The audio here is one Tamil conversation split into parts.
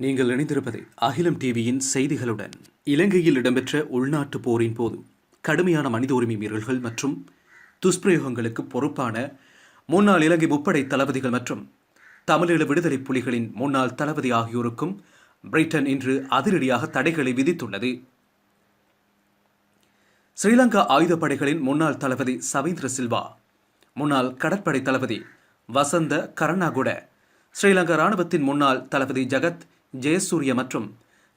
நீங்கள் இணைந்திருப்பது அகிலம் டிவியின் செய்திகளுடன். இலங்கையில் இடம்பெற்ற உள்நாட்டு போரின் போது கடுமையான மனித உரிமை மீறல்கள் மற்றும் துஷ்பிரயோகங்களுக்கு பொறுப்பான முன்னாள் இலங்கை முப்படை தளபதிகள் மற்றும் தமிழீழ விடுதலை புலிகளின் முன்னாள் தளபதி ஆகியோருக்கும் பிரிட்டன் இன்று அதிரடியாக தடைகளை விதித்துள்ளது. ஸ்ரீலங்கா ஆயுதப்படைகளின் முன்னாள் தளபதி சவீந்திர சில்வா முன்னாள் கடற்படை தளபதி வசந்த கருணாகுட ஸ்ரீலங்கா ராணுவத்தின் முன்னாள் தளபதி ஜகத் ஜெயசூரிய மற்றும்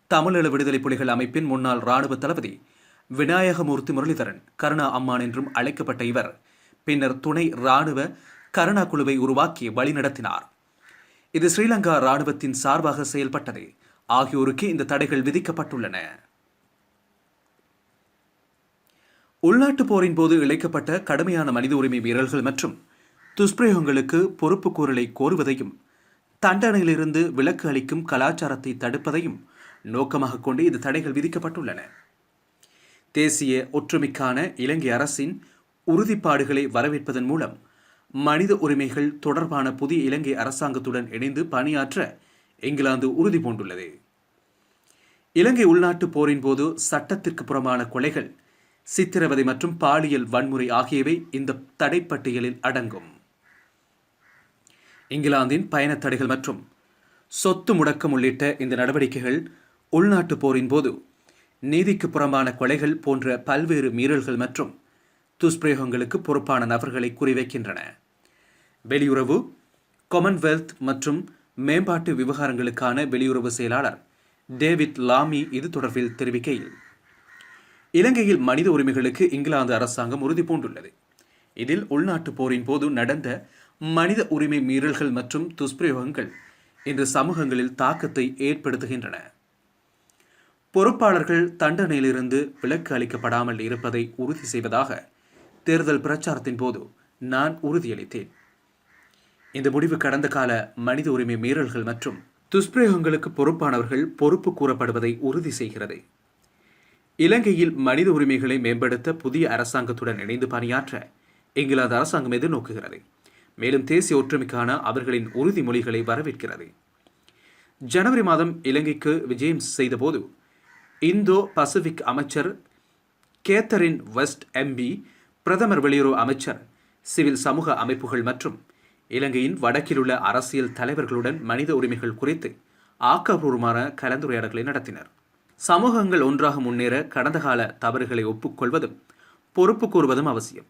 தமிழீழ விடுதலை புலிகள் அமைப்பின் முன்னாள் ராணுவ தளபதி விநாயகமூர்த்தி முரளிதரன் கருணா அம்மான் என்றும் அழைக்கப்பட்ட இவர் பின்னர் துணை ராணுவ கருணா குழுவை உருவாக்கி வழிநடத்தினார். இது ஸ்ரீலங்கா ராணுவத்தின் சார்பாக செயல்பட்டது. ஆகியோருக்கு இந்த தடைகள் விதிக்கப்பட்டுள்ளன. உள்நாட்டுப் போரின் போது இழைக்கப்பட்ட கடுமையான மனித உரிமை மீறல்கள் மற்றும் துஷ்பிரயோகங்களுக்கு பொறுப்பு கூறலை கோருவதையும் தண்டனையிலிருந்து விலக்கு அளிக்கும் கலாச்சாரத்தை தடுப்பதையும் நோக்கமாக கொண்டு இந்த தடைகள் விதிக்கப்பட்டுள்ளன. தேசிய ஒற்றுமைக்கான இலங்கை அரசின் உறுதிப்பாடுகளை வரவேற்பதன் மூலம் மனித உரிமைகள் தொடர்பான புதிய இலங்கை அரசாங்கத்துடன் இணைந்து பணியாற்ற இங்கிலாந்து உறுதி பூண்டுள்ளது. இலங்கை உள்நாட்டு போரின் போது சட்டத்திற்கு புறமான கொலைகள் சித்திரவதை மற்றும் பாலியல் வன்முறை ஆகியவை இந்த தடைப்பட்டியலில் அடங்கும். இங்கிலாந்தின் பயணத் தடைகள் மற்றும் சொத்து முடக்கம் உள்ளிட்ட இந்த நடவடிக்கைகள் உள்நாட்டு போரின் போது நீதிக்கு புறம்பான கொலைகள் போன்ற பல்வேறு மீறல்கள் மற்றும் துஷ்பிரயோகங்களுக்கு பொறுப்பான நபர்களை குறிவைக்கின்றன. வெளியுறவு காமன்வெல்த் மற்றும் மேம்பாட்டு விவகாரங்களுக்கான வெளியுறவு செயலாளர் டேவிட் லாமி இது தொடர்பில் தெரிவிக்கையில் இலங்கையில் மனித உரிமைகளுக்கு இங்கிலாந்து அரசாங்கம் உறுதி பூண்டுள்ளது இதில் உள்நாட்டு போரின் போது நடந்த மனித உரிமை மீறல்கள் மற்றும் துஷ்பிரயோகங்கள் இன்று சமூகங்களில் தாக்கத்தை ஏற்படுத்துகின்றன. பொறுப்பாளர்கள் தண்டனையிலிருந்து விலக்கு அளிக்கப்படாமல் இருப்பதை உறுதி செய்வதாக தேர்தல் பிரச்சாரத்தின் போது நான் உறுதியளித்தேன். இந்த முடிவு கடந்த கால மனித உரிமை மீறல்கள் மற்றும் துஷ்பிரயோகங்களுக்கு பொறுப்பானவர்கள் பொறுப்பு கூறப்படுவதை உறுதி செய்கிறது. இலங்கையில் மனித உரிமைகளை மேம்படுத்த புதிய அரசாங்கத்துடன் இணைந்து பணியாற்ற இங்கிலாந்து அரசாங்கம் எதிர்நோக்குகிறது. மேலும் தேசிய ஒற்றுமைக்கான அவர்களின் உறுதிமொழிகளை வரவேற்கிறது. ஜனவரி மாதம் இலங்கைக்கு விஜயம் செய்தபோது இந்தோ பசிபிக் அமைச்சர் கேத்தரின் வெஸ்ட் எம்பி பிரதமர் வெளியுறவு அமைச்சர் சிவில் சமூக அமைப்புகள் மற்றும் இலங்கையின் வடக்கிலுள்ள அரசியல் தலைவர்களுடன் மனித உரிமைகள் குறித்து ஆக்கப்பூர்வமான கலந்துரையாடல்களை நடத்தினர். சமூகங்கள் ஒன்றாக முன்னேற கடந்த கால தவறுகளை ஒப்புக்கொள்வதும் பொறுப்பு கூறுவதும் அவசியம்.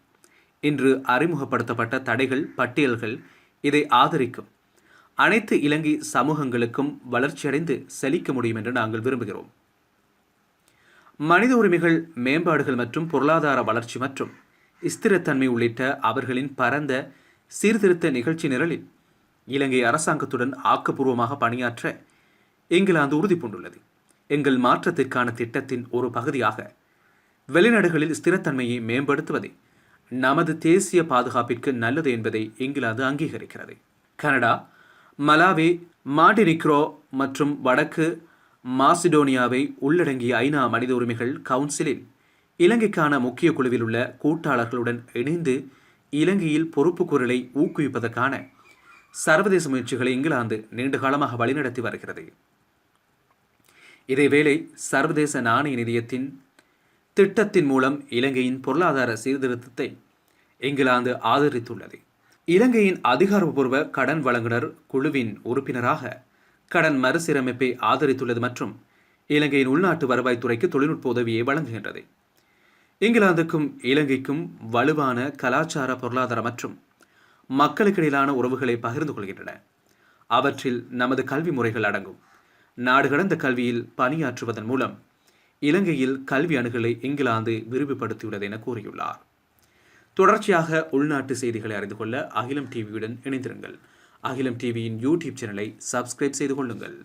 இன்று அறிமுகப்படுத்தப்பட்ட தடைகள் பட்டியல்கள் இதை ஆதரிக்கும். அனைத்து இலங்கை சமூகங்களுக்கும் வளர்ச்சியடைந்து செழிக்க முடியும் என்று நாங்கள் விரும்புகிறோம். மனித உரிமைகள் மேம்பாடுகள் மற்றும் பொருளாதார வளர்ச்சி மற்றும் ஸ்திரத்தன்மை உள்ளிட்ட அவர்களின் பரந்த சீர்திருத்த நிகழ்ச்சி நிரலில் இலங்கை அரசாங்கத்துடன் ஆக்கப்பூர்வமாக பணியாற்ற இங்கிலாந்து உறுதி பூண்டுள்ளது எங்கள் மாற்றத்திற்கான திட்டத்தின் ஒரு பகுதியாக வெளிநாடுகளில் ஸ்திரத்தன்மையை மேம்படுத்துவதை நமது தேசிய பாதுகாப்பிற்கு நல்லது என்பதை இங்கிலாந்து அங்கீகரிக்கிறது. கனடா மலாவி மாடினிக்ரோ மற்றும் வடக்கு மாசிடோனியாவை உள்ளடங்கிய ஐநா மனித உரிமைகள் கவுன்சிலில் இலங்கைக்கான முக்கிய குழுவில் உள்ள கூட்டாளர்களுடன் இணைந்து இலங்கையில் பொறுப்பு குரலை ஊக்குவிப்பதற்கான சர்வதேச முயற்சிகளை இங்கிலாந்து நீண்ட காலமாக வழிநடத்தி வருகிறது. இதேவேளை சர்வதேச நாணய நிதியத்தின் திட்டத்தின் மூலம் இலங்கையின் பொருளாதார சீர்திருத்தத்தை இங்கிலாந்து ஆதரித்துள்ளது. இலங்கையின் அதிகாரப்பூர்வ கடன் வழங்குனர் குழுவின் உறுப்பினராக கடன் மறுசீரமைப்பை ஆதரித்துள்ளது மற்றும் இலங்கையின் உள்நாட்டு வருவாய்த்துறைக்கு தொழில்நுட்ப உதவியை வழங்குகின்றது. இங்கிலாந்துக்கும் இலங்கைக்கும் வலுவான கலாச்சார பொருளாதார மற்றும் மக்களுக்கிடையிலான உறவுகளை பகிர்ந்து கொள்கின்றன. அவற்றில் நமது கல்வி முறைகள் அடங்கும். நாடு கடந்த கல்வியில் பணியாற்றுவதன் மூலம் இலங்கையில் கல்வி அணுகலை இங்கிலாந்து விரிவுபடுத்தியுள்ளது என கூறியுள்ளார். தொடர்ச்சியாக உள்நாட்டு செய்திகளை அறிந்து கொள்ள அகிலம் டிவியுடன் இணைந்திருங்கள். அகிலம் டிவியின் யூடியூப் சேனலை சப்ஸ்கிரைப் செய்து கொள்ளுங்கள்.